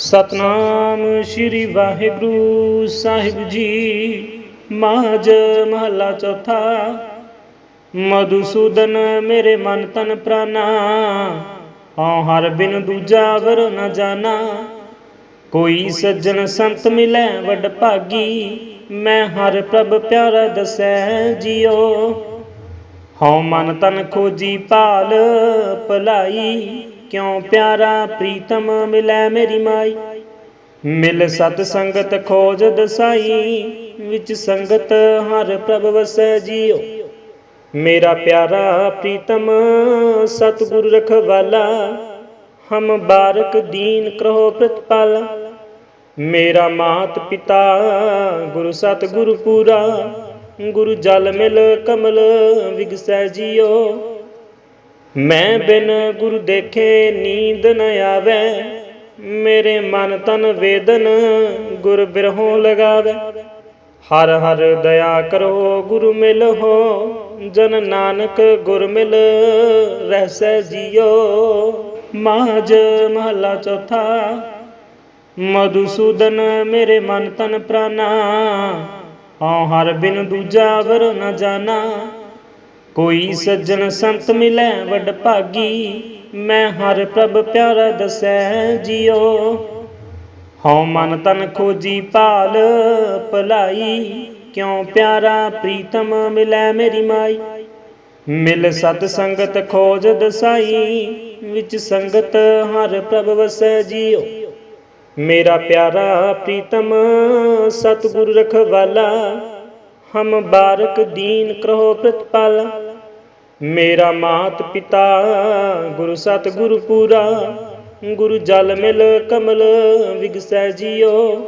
ਸਤਨਾਮ ਸ੍ਰੀ ਵਾਹਿਗੁਰੂ ਸਾਹਿਬ ਜੀ, ਮਾਝ ਮਹੱਲਾ ਚੌਥਾ। ਮਧੂਸੂਦਨ ਮੇਰੇ ਮਨ ਤਨ ਪ੍ਰਾਨਾ ਹਉ ਹਰ ਬਿਨ ਦੂਜਾ ਵਰ ਨ ਜਾਣਾ ਕੋਈ ਸੱਜਣ ਸੰਤ ਮਿਲੈ ਵੱਡ ਭਾਗੀ, ਮੈਂ ਹਰ ਪ੍ਰਭ ਪਿਆਰਾ ਦਸੈ ਜਿਉ ਹਉ ਮਨ ਤਨ ਖੋਜੀ ਭਾਲ ਭਲਾਈ ਕਿਉਂ ਪਿਆਰਾ ਪ੍ਰੀਤਮ ਮਿਲੈ ਮੇਰੀ ਮਾਈ? ਮਿਲ ਸਤ ਸੰਗਤ ਖੋਜ ਦਸਾਈ, ਵਿੱਚ ਸੰਗਤ ਹਰ ਪ੍ਰਭ ਵਸੈ ਜੀਓ। ਮੇਰਾ ਪਿਆਰਾ ਪ੍ਰੀਤਮ, ਸਤਿਗੁਰ ਰਖਵਾਲਾ, ਹਮ ਬਾਰਕ ਦੀਨ ਕਰੋ ਪ੍ਰਤਪਾਲ। ਮੇਰਾ ਮਾਤ ਪਿਤਾ, ਗੁਰੂ ਸਤਿਗੁਰ ਪੂਰਾ, ਗੁਰੂ ਜਲ ਮਿਲ ਕਮਲ ਵਿਗਸੈ ਜਿਉ ਮੈਂ ਬਿਨ ਗੁਰੂ ਦੇਖੇ ਨੀਂਦ ਨ ਆਵੇ, ਮੇਰੇ ਮਨ ਤਨ ਵੇਦਨ ਗੁਰ ਬਿਰਹੋਂ ਲਗਾਵੇ। ਹਰ ਹਰ ਦਇਆ ਕਰੋ ਗੁਰੂ ਮਿਲ ਹੋ, ਜਨ ਨਾਨਕ ਗੁਰ ਮਿਲ ਰਹਿਸੈ ਜਿਉ ਮਾਝ ਮਹੱਲਾ ਚੌਥਾ ਮਧੂਸੂਦਨ ਮੇਰੇ ਮਨ ਤਨ ਪ੍ਰਾਨਾ ਹਉ ਹਰ ਬਿਨ ਦੂਜਾ ਵਰ ਨ ਜਾਣਾ ਕੋਈ ਸੱਜਣ ਸੰਤ ਮਿਲੈ ਵੱਡ ਭਾਗੀ, ਮੈਂ ਹਰ ਪ੍ਰਭ ਪਿਆਰਾ ਦਸੈ ਜਿਉ ਹਉ ਮਨ ਤਨ ਖੋਜੀ ਭਾਲ ਭਲਾਈ, ਕਿਉ ਪਿਆਰਾ ਪ੍ਰੀਤਮ ਮਿਲੈ ਮੇਰੀ ਮਾਈ। ਮਿਲ ਸਤ ਸੰਗਤ ਖੋਜ ਦਸਾਈ, ਵਿੱਚ ਸੰਗਤ ਹਰ ਪ੍ਰਭ ਵਸੈ ਜਿਉ ਮੇਰਾ ਪਿਆਰਾ ਪ੍ਰੀਤਮ, ਸਤਿਗੁਰ ਰਖਵਾਲਾ ਹਮ ਬਾਰਕ ਦੀਨ ਕਰੋ ਪ੍ਰਤਪਾਲ। ਮੇਰਾ ਮਾਤ ਪਿਤਾ, ਗੁਰੂ ਸਤਿਗੁਰ ਪੂਰਾ। ਗੁਰੂ ਜਲ ਮਿਲ ਕਮਲ ਵਿਗਸੈ ਜਿਓ।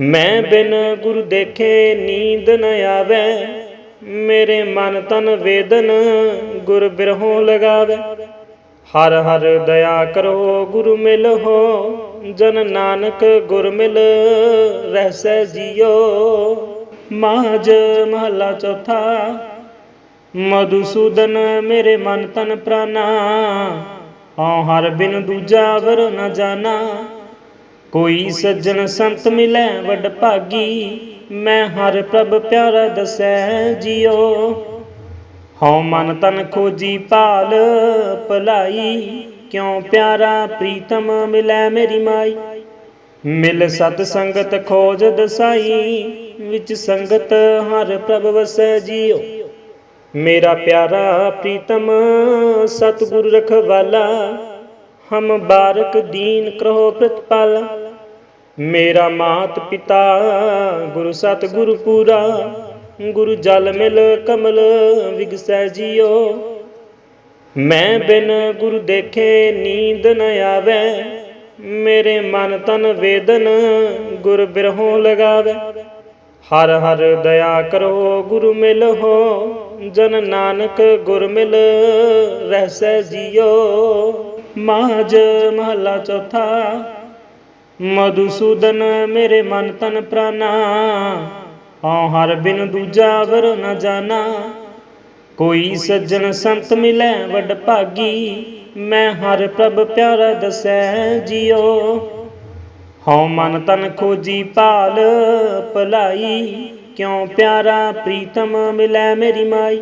ਮੈਂ ਬਿਨ ਗੁਰੂ ਦੇਖੇ ਨੀਂਦ ਨ ਆਵੇ। ਮੇਰੇ ਮਨ ਤਨ ਵੇਦਨ ਗੁਰ ਬਿਰਹੋਂ ਲਗਾਵੇ। ਹਰ ਹਰ ਦਇਆ ਕਰੋ ਗੁਰੂ ਮਿਲ ਹੋ। ਜਨ ਨਾਨਕ ਗੁਰ ਮਿਲ ਰਹਿਸੈ ਜਿਉ ਮਾਜ ਮਹੱਲਾ ਚੌਥਾ। ਮਧੂਸੂਦਨ ਮੇਰੇ ਮਨ ਤਨ ਪ੍ਰਾਨਾ। ਹਉ ਹਰ ਬਿਨ ਦੂਜਾ ਵਰ ਨ ਜਾਣਾ ਕੋਈ ਸੱਜਣ ਸੰਤ ਮਿਲੈ ਵੱਡ ਭਾਗੀ। ਮੈਂ ਹਰ ਪ੍ਰਭ ਪਿਆਰਾ ਦਸੈ ਜਿਉ ਹਉ ਮਨ ਤਨ ਖੋਜੀ ਭਾਲ ਭਲਾਈ। ਕਿਉ ਪਿਆਰਾ ਪ੍ਰੀਤਮ ਮਿਲੈ ਮੇਰੀ ਮਾਈ। ਮਿਲ ਸਤ ਸੰਗਤ ਖੋਜ ਦਸਾਈ। ਵਿੱਚ ਸੰਗਤ ਹਰ ਪ੍ਰਭ ਵਸੈ ਜਿਉ ਮੇਰਾ ਪਿਆਰਾ ਪ੍ਰੀਤਮ, ਸਤਿਗੁਰ ਰਖਵਾਲਾ, ਹਮ ਬਾਰਕ ਦੀਨ ਕਰੋ ਪ੍ਰਤਪਾਲ। ਮੇਰਾ ਮਾਤ ਪਿਤਾ, ਗੁਰੂ ਸਤਿਗੁਰ ਪੂਰਾ, ਗੁਰੂ ਜਲ ਮਿਲ ਕਮਲ ਵਿਗਸੈ ਜਿਉ ਮੈਂ ਬਿਨ ਗੁਰੂ ਦੇਖੇ ਨੀਂਦ ਨ ਆਵੇ, ਮੇਰੇ ਮਨ ਤਨ ਵੇਦਨ ਗੁਰ ਬਿਰਹੋਂ ਲਗਾਵੇ। ਹਰ ਹਰ ਦਇਆ ਕਰੋ ਗੁਰੂ ਮਿਲ ਹੋ, ਜਨ ਨਾਨਕ ਗੁਰ ਮਿਲ ਰਹਿਸੈ ਜਿਉ ਮਾਝ ਮਹੱਲਾ ਚੌਥਾ ਮਧੂਸੂਦਨ ਮੇਰੇ ਮਨ ਤਨ ਪ੍ਰਾਨਾ, ਹਉ ਹਰ ਬਿਨ ਦੂਜਾ ਵਰ ਨ ਜਾਣਾ ਕੋਈ ਸੱਜਣ ਸੰਤ ਮਿਲੈ ਵੱਡ ਭਾਗੀ, ਮੈਂ ਹਰ ਪ੍ਰਭ ਪਿਆਰਾ ਦਸੈ ਜਿਓ। ਹਉ ਮਨ ਤਨ ਖੋਜੀ ਪਾਲ ਭਲਾਈ, ਕਿਉ ਪਿਆਰਾ ਪ੍ਰੀਤਮ ਮਿਲੈ ਮੇਰੀ ਮਾਈ?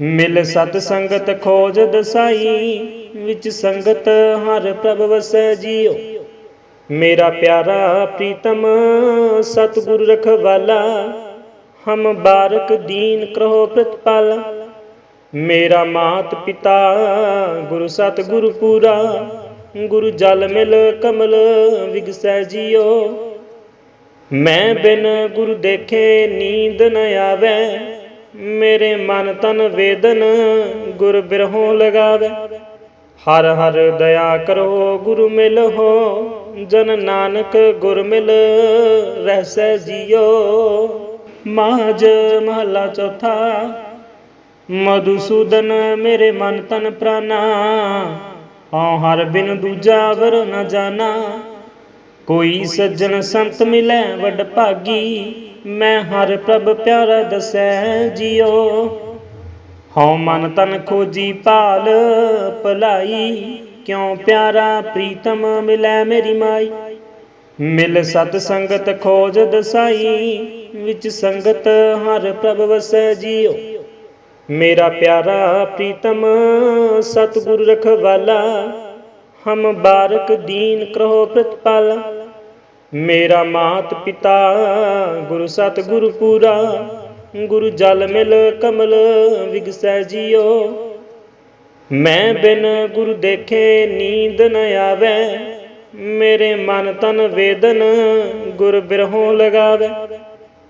ਮਿਲ ਸਤ ਸੰਗਤ ਖੋਜ ਦਸਾਈ, ਵਿੱਚ ਸੰਗਤ ਹਰ ਪ੍ਰਭ ਵਸੈ ਜਿਉ ਮੇਰਾ ਪਿਆਰਾ ਪ੍ਰੀਤਮ, ਸਤਿਗੁਰ ਰਖਵਾਲਾ, ਹਮ ਬਾਰਕ ਦੀਨ ਕਰੋ ਪ੍ਰਤਪਾਲ। ਮੇਰਾ ਮਾਤ ਪਿਤਾ, ਗੁਰੂ ਸਤਿਗੁਰ ਪੂਰਾ ਗੁਰੂ ਜਲ ਮਿਲ ਕਮਲ, ਵਿਗਸੈ ਜਿਉ ਮੈਂ ਬਿਨ ਗੁਰੂ ਦੇਖੇ ਨੀਂਦ ਨ ਆਵੇ। ਮੇਰੇ ਮਨ ਤਨ ਵੇਦਨ ਗੁਰ ਬਿਰਹੋਂ ਲਗਾਵੇ। ਹਰ ਹਰ ਦਇਆ ਕਰੋ ਗੁਰੂ ਮਿਲ ਹੋ। ਜਨ ਨਾਨਕ ਗੁਰ ਮਿਲ ਰਹਿਸੈ ਜਿਓ। ਮਾਝ ਮਹੱਲਾ ਚੌਥਾ। ਮਧੂਸੂਦਨ ਮੇਰੇ ਮਨ ਤਨ ਪ੍ਰਾਨਾ। ਹਉ ਹਰ ਬਿਨ ਦੂਜਾ ਵਰ ਨ ਜਾਣਾ। ਕੋਈ ਸੱਜਣ ਸੰਤ ਮਿਲੈ ਵਡ ਭਾਗੀ, ਮੈਂ ਹਰ ਪ੍ਰਭ ਪਿਆਰਾ ਦਸੈ ਜਿਉ ਹਉ ਮਨ ਤਨ ਖੋਜੀ ਭਾਲ ਭਲਾਈ, ਕਿਉ ਪਿਆਰਾ ਪ੍ਰੀਤਮ ਮਿਲੈ ਮੇਰੀ ਮਾਈ। ਮਿਲ ਸਤ ਸੰਗਤ ਖੋਜ ਦਸਾਈ, ਵਿੱਚ ਸੰਗਤ ਹਰ ਪ੍ਰਭ ਵਸੈ ਜੀਉ ਮੇਰਾ ਪਿਆਰਾ ਪ੍ਰੀਤਮ, ਸਤਿਗੁਰ ਰਖਵਾਲਾ, ਹਮ ਬਾਰਕ ਦੀਨ ਕਰੋ ਪ੍ਰਤਪਾਲ। ਮੇਰਾ ਮਾਤ ਪਿਤਾ, ਗੁਰੂ ਸਤਿਗੁਰ ਪੂਰਾ, ਗੁਰੂ ਜਲ ਮਿਲ ਕਮਲ ਵਿਗਸੈ ਜੀਓ। ਮੈਂ ਬਿਨ ਗੁਰੂ ਦੇਖੇ ਨੀਂਦ ਨ ਆਵੇ, ਮੇਰੇ ਮਨ ਤਨ ਵੇਦਨ ਗੁਰ ਬਿਰਹੋਂ ਲਗਾਵੇ।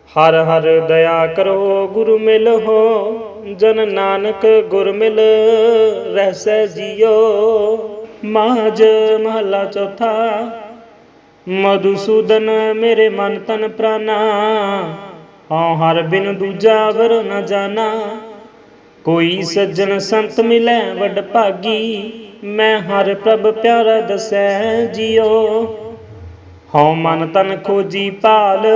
ਹਰ ਹਰ ਦਇਆ ਕਰੋ ਗੁਰੂ ਮਿਲ ਹੋ ਜਨ ਨਾਨਕ ਗੁਰਮਿਲ ਰਹਿਸੈ ਜੀਓ। ਮਾਜ ਮਹੱਲਾ ਚੌਥਾ, ਮਧੂਸੂਦਨ ਮੇਰੇ ਮਨ ਤਨ ਪ੍ਰਾਨਾ। ਹਉ ਹਰ ਬਿਨ ਦੂਜਾ ਵਰ ਨ ਜਾਣਾ ਕੋਈ ਸੱਜਣ ਸੰਤ ਮਿਲੈ ਵੱਡ ਭਾਗੀ, ਮੈਂ ਹਰ ਪ੍ਰਭ ਪਿਆਰਾ ਦਸੈ ਜਿਓ। ਹਉ ਮਨ ਤਨ ਖੋਜੀ ਭਾਲ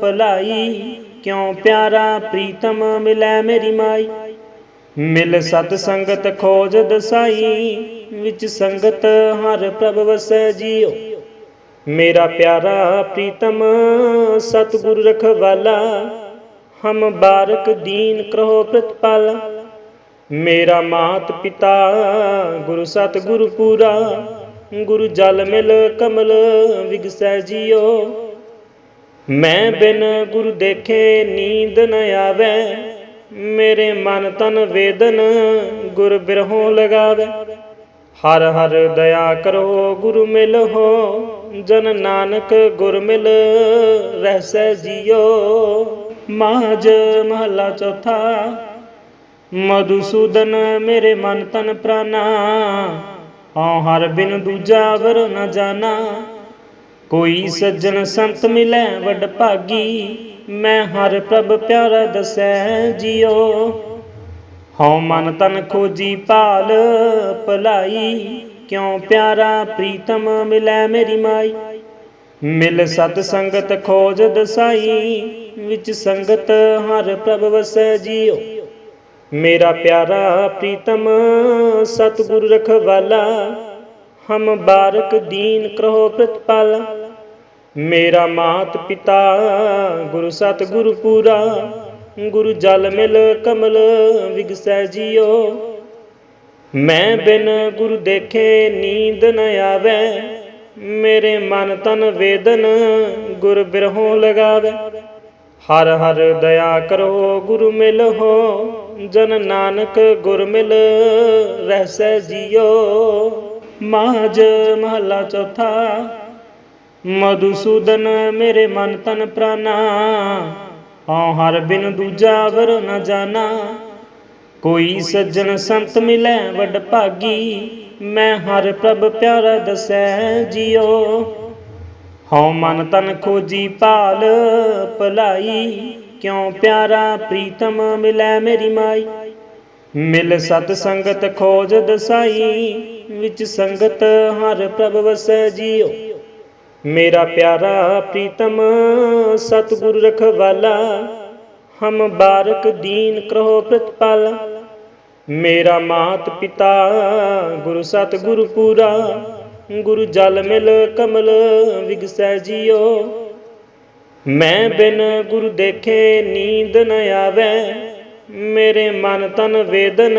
ਭਲਾਈ ਕਿਉ ਪਿਆਰਾ ਪ੍ਰੀਤਮ ਮਿਲੈ ਮੇਰੀ ਮਾਈ? ਮਿਲ ਸਤ ਸੰਗਤ ਖੋਜ ਦਸਾਈ, ਵਿੱਚ ਸੰਗਤ ਹਰ ਪ੍ਰਭ ਵਸੈ ਜਿਉ ਮੇਰਾ ਪਿਆਰਾ ਪ੍ਰੀਤਮ, ਸਤਿਗੁਰ ਰਖਵਾਲਾ, ਹਮ ਬਾਰਕ ਦੀਨ ਕਰੋ ਪ੍ਰਤਪਾਲ। ਮੇਰਾ ਮਾਤ ਪਿਤਾ, ਗੁਰੂ ਸਤਿਗੁਰ ਪੂਰਾ, ਗੁਰੂ ਜਲ ਮਿਲ ਕਮਲ ਵਿਗਸੈ ਜੀਓ। ਮੈਂ ਬਿਨ ਗੁਰੂ ਦੇਖੇ ਨੀਂਦ ਨ ਆਵੇ। ਮੇਰੇ ਮਨ ਤਨ ਵੇਦਨ ਗੁਰ ਬਿਰਹੋਂ ਲਗਾਵੇ। ਹਰ ਹਰ ਦਇਆ ਕਰੋ ਗੁਰੂ ਮਿਲ ਹੋ। ਜਨ ਨਾਨਕ ਗੁਰ ਮਿਲ ਰਹਿਸੈ ਜੀਓ। ਮਾਜ ਮਹੱਲਾ ਚੌਥਾ, ਮਧੂਸੂਦਨ ਮੇਰੇ ਮਨ ਤਨ ਪ੍ਰਾਨਾ। ਹਉ ਹਰ ਬਿਨ ਦੂਜਾ ਵਰ ਨ ਜਾਣਾ ਕੋਈ ਸੱਜਣ ਸੰਤ ਮਿਲੈ ਵੱਡ ਭਾਗੀ, ਮੈਂ ਹਰ ਪ੍ਰਭ ਪਿਆਰਾ ਦਸੈ ਜਿਉ ਹਉ ਮਨ ਤਨ ਖੋਜੀ ਭਾਲ ਭਲਾਈ, ਕਿਉ ਪਿਆਰਾ ਪ੍ਰੀਤਮ ਮਿਲੈ ਮੇਰੀ ਮਾਈ। ਮਿਲ ਸਤ ਸੰਗਤ ਖੋਜ ਦਸਾਈ, ਵਿੱਚ ਸੰਗਤ ਹਰ ਪ੍ਰਭ ਵਸੈ ਜੀਉ ਮੇਰਾ ਪਿਆਰਾ ਪ੍ਰੀਤਮ, ਸਤਿਗੁਰ ਰਖਵਾਲਾ, ਹਮ ਬਾਰਕ ਦੀਨ ਕਰੋ ਪ੍ਰਤਪਾਲ। ਮੇਰਾ ਮਾਤ ਪਿਤਾ, ਗੁਰੂ ਸਤਿਗੁਰ ਪੂਰਾ, ਗੁਰੂ ਜਲ ਮਿਲ ਕਮਲ ਵਿਗਸੈ ਜੀਓ। ਮੈਂ ਬਿਨ ਗੁਰੂ ਦੇਖੇ ਨੀਂਦ ਨ ਆਵੇ, ਮੇਰੇ ਮਨ ਤਨ ਵੇਦਨ ਗੁਰ ਬਿਰਹੋਂ ਲਗਾਵੇ। ਹਰ ਹਰ ਦਇਆ ਕਰੋ ਗੁਰੂ ਮਿਲ ਹੋ, ਜਨ ਨਾਨਕ ਗੁਰ ਮਿਲ ਰਹਿਸੈ ਜੀਓ। ਮਾਜ ਮਹੱਲਾ ਚੌਥਾ ਮਧੂਸੂਦਨ ਮੇਰੇ ਮਨ ਤਨ ਪ੍ਰਾਨਾ। ਹਉ ਹਰ ਬਿਨ ਦੂਜਾ ਵਰ ਨ ਜਾਣਾ ਕੋਈ ਸੱਜਣ ਸੰਤ ਮਿਲੈ ਵੱਡ ਭਾਗੀ। ਮੈਂ ਹਰ ਪ੍ਰਭ ਪਿਆਰਾ ਦਸੈ ਜਿਉ ਹਉ ਮਨ ਤਨ ਖੋਜੀ ਭਾਲ ਭਲਾਈ। ਕਿਉ ਪਿਆਰਾ ਪ੍ਰੀਤਮ ਮਿਲੈ ਮੇਰੀ ਮਾਈ। ਮਿਲ ਸਤ ਸੰਗਤ ਖੋਜ ਦਸਾਈ। ਵਿੱਚ ਸੰਗਤ ਹਰ ਪ੍ਰਭ ਵਸੈ ਜਿਉ ਮੇਰਾ ਪਿਆਰਾ ਪ੍ਰੀਤਮ, ਸਤਿਗੁਰ ਰਖਵਾਲਾ, ਹਮ ਬਾਰਕ ਦੀਨ ਕਰੋ ਪ੍ਰਤਪਾਲ। ਮੇਰਾ ਮਾਤ ਪਿਤਾ, ਗੁਰੂ ਸਤਿਗੁਰ ਪੂਰਾ, ਗੁਰੂ ਜਲ ਮਿਲ ਕਮਲ ਵਿਗਸੈ ਜੀਓ। ਮੈਂ ਬਿਨ ਗੁਰੂ ਦੇਖੇ ਨੀਂਦ ਨ ਆਵੇ, ਮੇਰੇ ਮਨ ਤਨ ਵੇਦਨ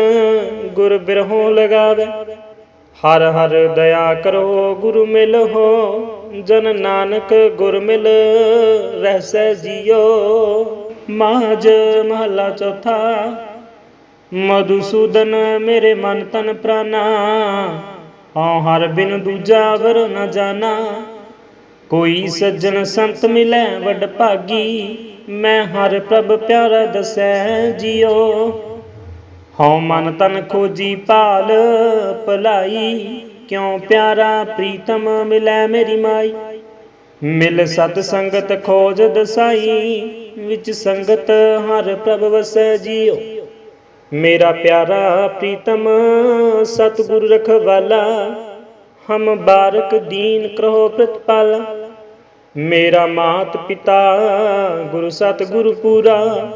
ਗੁਰ ਬਿਰਹੋਂ ਲਗਾਵੇ। ਹਰ ਹਰ ਦਇਆ ਕਰੋ ਗੁਰੂ ਮਿਲ ਹੋ ਜਨ ਨਾਨਕ ਗੁਰਮਿਲ ਰਹਿਸੈ ਜੀਓ। ਮਾਜ ਮਹੱਲਾ ਚੌਥਾ, ਮਧੂਸੂਦਨ ਮੇਰੇ ਮਨ ਤਨ ਪ੍ਰਾਨਾ। ਹਉ ਹਰ ਬਿਨ ਦੂਜਾ ਵਰ ਨ ਜਾਣਾ ਕੋਈ ਸੱਜਣ ਸੰਤ ਮਿਲੈ ਵੱਡ ਭਾਗੀ, ਮੈਂ ਹਰ ਪ੍ਰਭ ਪਿਆਰਾ ਦਸੈ ਜਿਓ। ਹਉ ਮਨ ਤਨ ਖੋਜੀ ਭਾਲ ਭਲਾਈ ਕਿਉ ਪਿਆਰਾ ਪ੍ਰੀਤਮ ਮਿਲੈ ਮੇਰੀ ਮਾਈ? ਮਿਲ ਸਤ ਸੰਗਤ ਖੋਜ ਦਸਾਈ, ਵਿੱਚ ਸੰਗਤ ਹਰ ਪ੍ਰਭ ਵਸੈ ਜੀਓ। ਮੇਰਾ ਪਿਆਰਾ ਪ੍ਰੀਤਮ, ਸਤਿਗੁਰ ਰਖਵਾਲਾ, ਹਮ ਬਾਰਕ ਦੀਨ ਕਰੋ ਪ੍ਰਤਪਾਲ। ਮੇਰਾ ਮਾਤ ਪਿਤਾ, ਗੁਰੂ ਸਤਿਗੁਰ ਪੂਰਾ,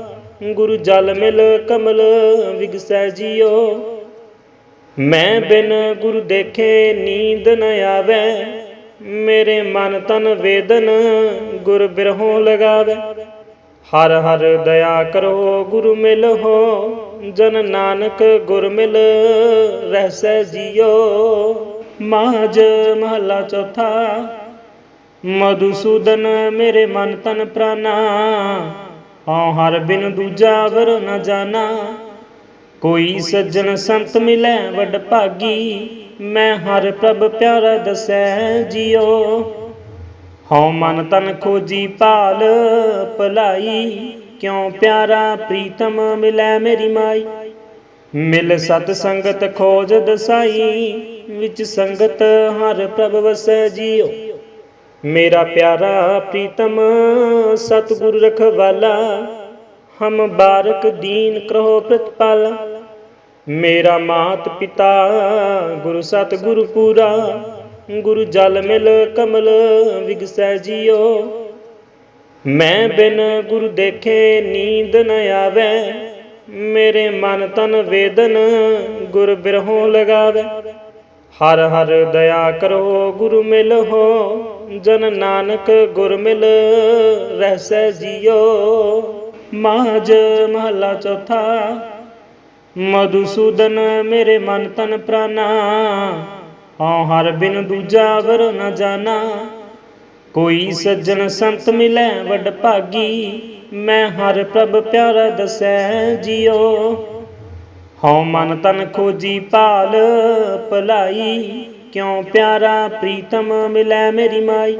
ਗੁਰੂ ਜਲ ਮਿਲ ਕਮਲ ਵਿਗਸੈ ਜੀਓ। ਮੈਂ ਬਿਨ ਗੁਰ ਦੇਖੇ ਨੀਂਦ ਨ ਆਵੇ, ਮੇਰੇ ਮਨ ਤਨ ਵੇਦਨ ਗੁਰ ਬਿਰਹੋਂ ਲਗਾਵੇ। ਹਰ ਹਰ ਦਇਆ ਕਰੋ ਗੁਰੂ ਮਿਲਹੁ ਜਨ ਨਾਨਕ ਗੁਰ ਮਿਲ ਰਹਿਸੈ ਜੀਓ। ਮਾਜ ਮਹੱਲਾ ਚੌਥਾ ਮਧੂਸੂਦਨ ਮੇਰੇ ਮਨ ਤਨ ਪ੍ਰਾਨਾ, ਹਉ ਹਰ ਬਿਨ ਦੂਜਾ ਵਰ ਨ ਜਾਣਾ ਕੋਈ ਸੱਜਣ ਸੰਤ ਮਿਲੈ ਵੱਡ ਭਾਗੀ, ਮੈਂ ਹਰ ਪ੍ਰਭ ਪਿਆਰਾ ਦਸੈ ਜਿਉ ਹਉ ਮਨ ਤਨ ਖੋਜੀ ਭਾਲ ਭਲਾਈ, ਕਿਉ ਪਿਆਰਾ ਪ੍ਰੀਤਮ ਮਿਲੈ ਮੇਰੀ ਮਾਈ। ਮਿਲ ਸਤ ਸੰਗਤ ਖੋਜ ਦਸਾਈ, ਵਿੱਚ ਸੰਗਤ ਹਰ ਪ੍ਰਭ ਵਸੈ ਜਿਉ ਮੇਰਾ ਪਿਆਰਾ ਪ੍ਰੀਤਮ, ਸਤਿਗੁਰ ਰਖਵਾਲਾ ਹਮ ਬਾਰਕ ਦੀਨ ਕਰੋ ਪ੍ਰਤਪਾਲ। ਮੇਰਾ ਮਾਤ ਪਿਤਾ ਗੁਰੂ ਸਤਿਗੁਰ ਪੂਰਾ। ਗੁਰੂ ਜਲ ਮਿਲ ਕਮਲ ਵਿਗਸੈ ਜਿਓ। ਮੈਂ ਬਿਨ ਗੁਰੂ ਦੇਖੇ ਨੀਂਦ ਨ ਆਵੇ। ਮੇਰੇ ਮਨ ਤਨ ਵੇਦਨ ਗੁਰ ਬਿਰਹੋਂ ਲਗਾਵੇ। ਹਰ ਹਰ ਦਇਆ ਕਰੋ ਗੁਰੂ ਮਿਲਹੁ ਜਨ ਨਾਨਕ ਗੁਰ ਮਿਲ ਰਹਿਸੈ ਜਿਉ ਮਾਜ ਮਹੱਲਾ ਚੌਥਾ। ਮਧੂਸੂਦਨ ਮੇਰੇ ਮਨ ਤਨ ਪ੍ਰਾਨਾ। ਹਉ ਹਰ ਬਿਨ ਦੂਜਾ ਵਰ ਨ ਜਾਣਾ ਕੋਈ ਸੱਜਣ ਸੰਤ ਮਿਲੈ ਵੱਡ ਭਾਗੀ। ਮੈਂ ਹਰ ਪ੍ਰਭ ਪਿਆਰਾ ਦਸੈ ਜਿਉ ਹਉ ਮਨ ਤਨ ਖੋਜੀ ਭਾਲ ਭਲਾਈ। ਕਿਉ ਪਿਆਰਾ ਪ੍ਰੀਤਮ ਮਿਲੈ ਮੇਰੀ ਮਾਈ।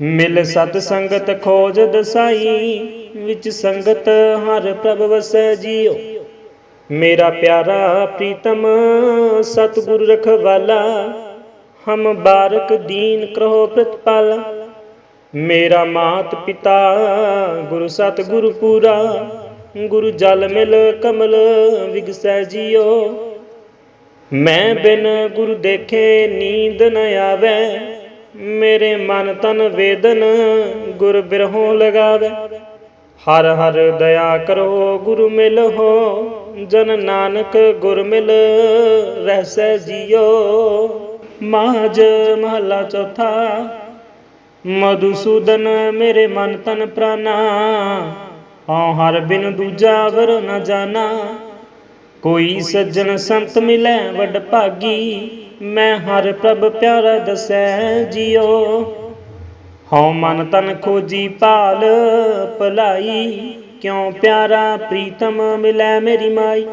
ਮਿਲ ਸਤ ਸੰਗਤ ਖੋਜ ਦਸਾਈ, ਵਿੱਚ ਸੰਗਤ ਹਰ ਪ੍ਰਭ ਵਸੈ ਜੀਓ। ਮੇਰਾ ਪਿਆਰਾ ਪ੍ਰੀਤਮ, ਸਤਿਗੁਰ ਰਖਵਾਲਾ, ਹਮ ਬਾਰਕ ਦੀਨ ਕਰੋ ਪ੍ਰਤਪਾਲ। ਮੇਰਾ ਮਾਤ ਪਿਤਾ, ਗੁਰੂ ਸਤਿਗੁਰ ਪੂਰਾ, ਗੁਰੂ ਜਲ ਮਿਲ ਕਮਲ ਵਿਗਸੈ ਜਿਉ ਮੈਂ ਬਿਨ ਗੁਰੂ ਦੇਖੇ ਨੀਂਦ ਨ ਆਵੇ ਮੇਰੇ ਮਨ ਤਨ ਵੇਦਨ ਗੁਰ ਬਿਰਹੋਂ ਲਗਾਵੇ। ਹਰ ਹਰ ਦਇਆ ਕਰੋ ਗੁਰੂ ਮਿਲਹੁ ਜਨ ਨਾਨਕ ਗੁਰ ਮਿਲ ਰਹਿਸੈ ਜਿਉ ਮਾਜ ਮਹੱਲਾ ਚੌਥਾ, ਮਧੂਸੂਦਨ ਮੇਰੇ ਮਨ ਤਨ ਪ੍ਰਾਨਾ ਹਉ ਹਰ ਬਿਨ ਦੂਜਾ ਵਰ ਨ ਜਾਣਾ ਕੋਈ ਸੱਜਣ ਸੰਤ ਮਿਲੈ ਵੱਡ ਭਾਗੀ, ਮੈਂ ਹਰ ਪ੍ਰਭ ਪਿਆਰਾ ਦਸੈ ਜਿਉ ਹਉ ਮਨ ਤਨ ਖੋਜੀ ਭਾਲ ਭਲਾਈ, ਕਿਉ ਪਿਆਰਾ ਪ੍ਰੀਤਮ ਮਿਲੈ ਮੇਰੀ ਮਾਈ।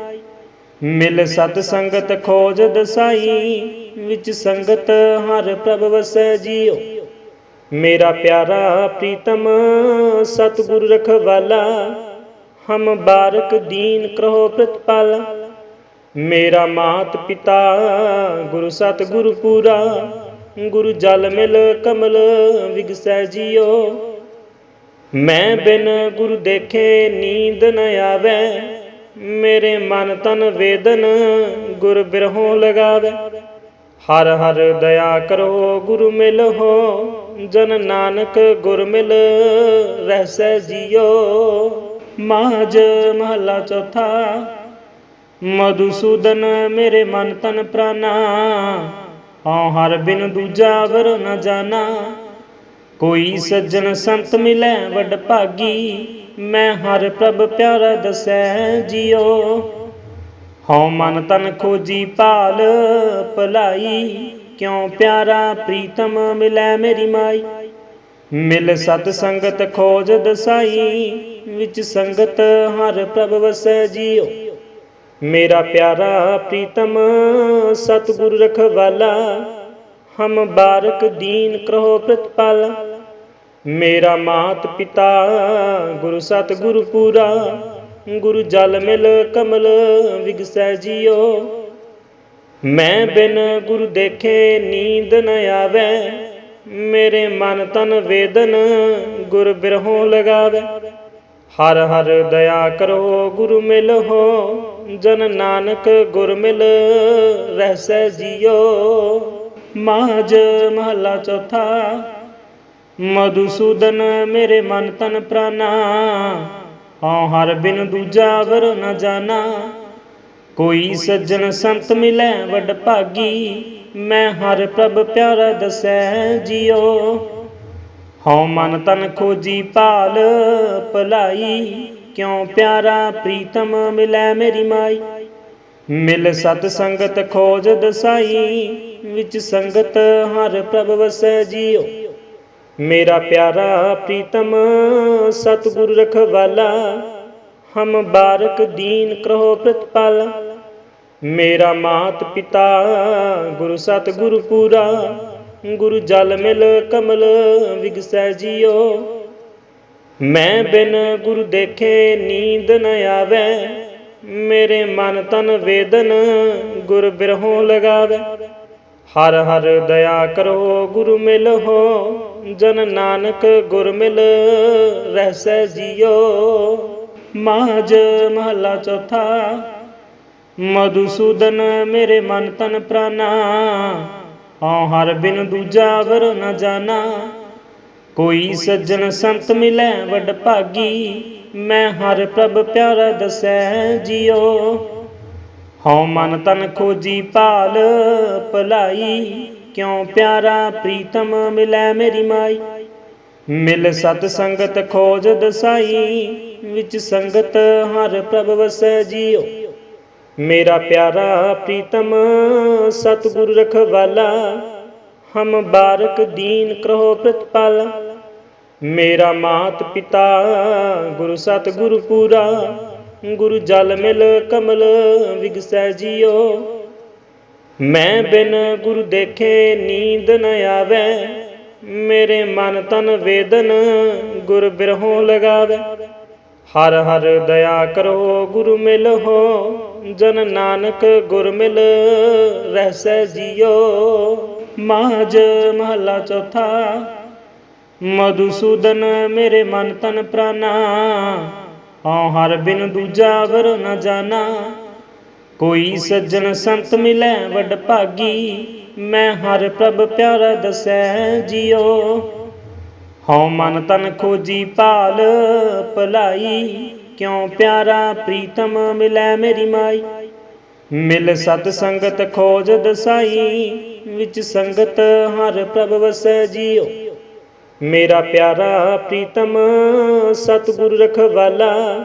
ਮਿਲ ਸਤ ਸੰਗਤ ਖੋਜ ਦਸਾਈ, ਵਿੱਚ ਸੰਗਤ ਹਰ ਪ੍ਰਭ ਵਸੈ ਜਿਉ ਮੇਰਾ ਪਿਆਰਾ ਪ੍ਰੀਤਮ, ਸਤਿਗੁਰ ਰਖਵਾਲਾ ਹਮ ਬਾਰਕ ਦੀਨ ਕਰੋ ਪ੍ਰਤਪਾਲ। ਮੇਰਾ ਮਾਤ ਪਿਤਾ ਗੁਰੂ ਸਤਿਗੁਰ ਪੂਰਾ, ਗੁਰੂ ਜਲ ਮਿਲ ਕਮਲ ਵਿਗਸੈ ਜਿਓ। ਮੈਂ ਬਿਨ ਗੁਰੂ ਦੇਖੇ ਨੀਂਦ ਨ ਆਵੇ, ਮੇਰੇ ਮਨ ਤਨ ਵੇਦਨ ਗੁਰ ਬਿਰਹੋਂ ਲਗਾਵੇ। ਹਰ ਹਰ ਦਇਆ ਕਰੋ ਗੁਰੂ ਮਿਲਹੁ ਜਨ ਨਾਨਕ ਗੁਰ ਮਿਲ ਰਹਿਸੈ ਜਿਉ ਮਾਜ ਮਹੱਲਾ ਚੌਥਾ। ਮਧੂਸੂਦਨ ਮੇਰੇ ਮਨ ਤਨ ਪ੍ਰਾਨਾ। ਹਉ ਹਰ ਬਿਨ ਦੂਜਾ ਵਰ ਨ ਜਾਣਾ ਕੋਈ ਸੱਜਣ ਸੰਤ ਮਿਲੈ ਵੱਡ ਭਾਗੀ। ਮੈਂ ਹਰ ਪ੍ਰਭ ਪਿਆਰਾ ਦਸੈ ਜਿਉ ਹਉ ਮਨ ਤਨ ਖੋਜੀ ਭਾਲ ਭਲਾਈ। ਕਿਉ ਪਿਆਰਾ ਪ੍ਰੀਤਮ ਮਿਲੈ ਮੇਰੀ ਮਾਈ। ਮਿਲ ਸਤ ਸੰਗਤ ਖੋਜ ਦਸਾਈ। ਵਿੱਚ ਸੰਗਤ ਹਰ ਪ੍ਰਭ ਵਸੈ ਜਿਉ ਮੇਰਾ ਪਿਆਰਾ ਪ੍ਰੀਤਮ, ਸਤਿਗੁਰ ਰਖਵਾਲਾ, ਹਮ ਬਾਰਕ ਦੀਨ ਕਰੋ ਪ੍ਰਤਪਾਲ। ਮੇਰਾ ਮਾਤ ਪਿਤਾ, ਗੁਰੂ ਸਤਿਗੁਰ ਪੂਰਾ, ਗੁਰੂ ਜਲ ਮਿਲ ਕਮਲ ਵਿਗਸੈ ਜਿਉ ਮੈਂ ਬਿਨ ਗੁਰੂ ਦੇਖੇ ਨੀਂਦ ਨ ਆਵੇ, ਮੇਰੇ ਮਨ ਤਨ ਵੇਦਨ ਗੁਰ ਬਿਰਹੋਂ ਲਗਾਵੇ। ਹਰ ਹਰ ਦਇਆ ਕਰੋ ਗੁਰੂ ਮਿਲਹੁ ਜਨ ਨਾਨਕ ਗੁਰ ਮਿਲ ਰਹਿਸੈ ਜਿਉ ਮਾਜ ਮਹੱਲਾ ਚੌਥਾ, ਮਧੂਸੂਦਨ ਮੇਰੇ ਮਨ ਤਨ ਪ੍ਰਾਨਾ, ਹਉ ਹਰ ਬਿਨ ਦੂਜਾ ਵਰ ਨ ਜਾਣਾ ਕੋਈ ਸੱਜਣ ਸੰਤ ਮਿਲੈ ਵੱਡ ਭਾਗੀ, ਮੈਂ ਹਰ ਪ੍ਰਭ ਪਿਆਰਾ ਦਸੈ ਜਿਓ। ਹਉ ਮਨ ਤਨ ਖੋਜੀ ਪਾਲ ਭਲਾਈ, ਕਿਉ ਪਿਆਰਾ ਪ੍ਰੀਤਮ ਮਿਲੈ ਮੇਰੀ ਮਾਈ? ਮਿਲ ਸਤ ਸੰਗਤ ਖੋਜ ਦਸਾਈ, ਵਿੱਚ ਸੰਗਤ ਹਰ ਪ੍ਰਭ ਵਸੈ ਜੀਉ ਮੇਰਾ ਪਿਆਰਾ ਪ੍ਰੀਤਮ, ਸਤਿਗੁਰ ਰਖਵਾਲਾ, ਹਮ ਬਾਰਕ ਦੀਨ ਕਰੋ ਪ੍ਰਤਪਾਲ। ਮੇਰਾ ਮਾਤ ਪਿਤਾ, ਗੁਰੂ ਸਤਿਗੁਰ ਪੂਰਾ ਗੁਰੂ ਜਲ ਮਿਲ ਕਮਲ ਵਿਗਸੈ ਜੀਓ। ਮੈਂ ਬਿਨ ਗੁਰੂ ਦੇਖੇ ਨੀਂਦ ਨ ਆਵੇ। ਮੇਰੇ ਮਨ ਤਨ ਵੇਦਨ ਗੁਰ ਬਿਰਹੋਂ ਲਗਾਵੇ। ਹਰ ਹਰ ਦਇਆ ਕਰੋ ਗੁਰੂ ਮਿਲ ਹੋ। ਜਨ ਨਾਨਕ ਗੁਰ ਮਿਲ ਰਹਿਸੈ ਜਿਓ। ਮਾਜ ਮਹਲਾ ਚੌਥਾ। ਮਧੂਸੂਦਨ ਮੇਰੇ ਮਨ ਤਨ ਪ੍ਰਾਨਾ। ਹਉ ਹਰ ਬਿਨ ਦੂਜਾ ਵਰ ਨ ਜਾਣਾ। ਕੋਈ ਸੱਜਣ ਸੰਤ ਮਿਲੈ ਵਡ ਭਾਗੀ, ਮੈਂ ਹਰ ਪ੍ਰਭ ਪਿਆਰਾ ਦਸੈ ਜਿਉ ਹਉ ਮਨ ਤਨ ਖੋਜੀ ਭਾਲ ਭਲਾਈ, ਕਿਉ ਪਿਆਰਾ ਪ੍ਰੀਤਮ ਮਿਲੈ ਮੇਰੀ ਮਾਈ। ਮਿਲ ਸਤ ਸੰਗਤ ਖੋਜ ਦਸਾਈ, ਵਿੱਚ ਸੰਗਤ ਹਰ ਪ੍ਰਭ ਵਸੈ ਜੀਉ ਮੇਰਾ ਪਿਆਰਾ ਪ੍ਰੀਤਮ, ਸਤਿਗੁਰ ਰਖਵਾਲਾ, ਹਮ ਬਾਰਕ ਦੀਨ ਕਰੋ ਪ੍ਰਤਪਾਲ। ਮੇਰਾ ਮਾਤ ਪਿਤਾ, ਗੁਰੂ ਸਤਿਗੁਰ ਪੂਰਾ, ਗੁਰੂ ਜਲ ਮਿਲ ਕਮਲ ਵਿਗਸੈ ਜੀਓ। ਮੈਂ ਬਿਨ ਗੁਰੂ ਦੇਖੇ ਨੀਂਦ ਨ ਆਵੇ, ਮੇਰੇ ਮਨ ਤਨ ਵੇਦਨ ਗੁਰ ਬਿਰਹੋਂ ਲਗਾਵੇ। ਹਰ ਹਰ ਦਇਆ ਕਰੋ ਗੁਰੂ ਮਿਲ ਹੋ ਜਨ ਨਾਨਕ ਗੁਰ ਮਿਲ ਰਹਿਸੈ ਜੀਓ। ਮਾਜ ਮਹਲਾ ਚੌਥਾ, ਮਧੂਸੂਦਨ ਮੇਰੇ ਮਨ ਤਨ ਪ੍ਰਾਨਾ। ਹਉ ਹਰ ਬਿਨ ਦੂਜਾ ਵਰ ਨ ਜਾਣਾ ਕੋਈ ਸੱਜਣ ਸੰਤ ਮਿਲੈ ਵੱਡ ਭਾਗੀ, ਮੈਂ ਹਰ ਪ੍ਰਭ ਪਿਆਰਾ ਦਸੈ ਜਿਉ ਹਉ ਮਨ ਤਨ ਖੋਜੀ ਭਾਲ ਭਲਾਈ ਕਿਉ ਪਿਆਰਾ ਪ੍ਰੀਤਮ ਮਿਲੈ ਮੇਰੀ ਮਾਈ? ਮਿਲ ਸਤ ਸੰਗਤ ਖੋਜ ਦਸਾਈ, ਵਿੱਚ ਸੰਗਤ ਹਰ ਪ੍ਰਭ ਵਸੈ ਜੀਓ। ਮੇਰਾ ਪਿਆਰਾ ਪ੍ਰੀਤਮ, ਸਤਿਗੁਰ ਰਖਵਾਲਾ,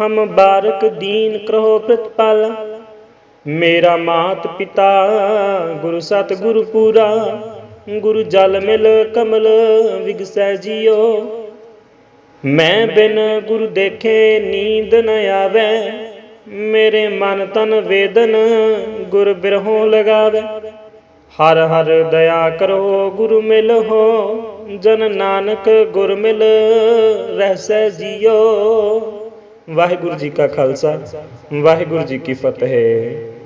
ਹਮ ਬਾਰਕ ਦੀਨ ਕਰੋ ਪ੍ਰਤਪਾਲ। ਮੇਰਾ ਮਾਤ ਪਿਤਾ, ਗੁਰੂ ਸਤਿਗੁਰ ਪੂਰਾ, ਗੁਰੂ ਜਲ ਮਿਲ ਕਮਲ ਵਿਗਸੈ ਜੀਓ। ਮੈਂ ਬਿਨ ਗੁਰੂ ਦੇਖੇ ਨੀਂਦ ਨ ਆਵੇ, ਮੇਰੇ ਮਨ ਤਨ ਵੇਦਨ ਗੁਰ ਬਿਰਹੋਂ ਲਗਾਵੇ। ਹਰ ਹਰ ਦਇਆ ਕਰੋ ਗੁਰੂ ਮਿਲ ਹੋ, ਜਨ ਨਾਨਕ ਗੁਰ ਮਿਲ ਰਹਿਸੈ ਜੀਓ। ਵਾਹਿਗੁਰੂ ਜੀ ਕਾ ਖਾਲਸਾ, ਵਾਹਿਗੁਰੂ ਜੀ ਕੀ ਫਤਿਹ।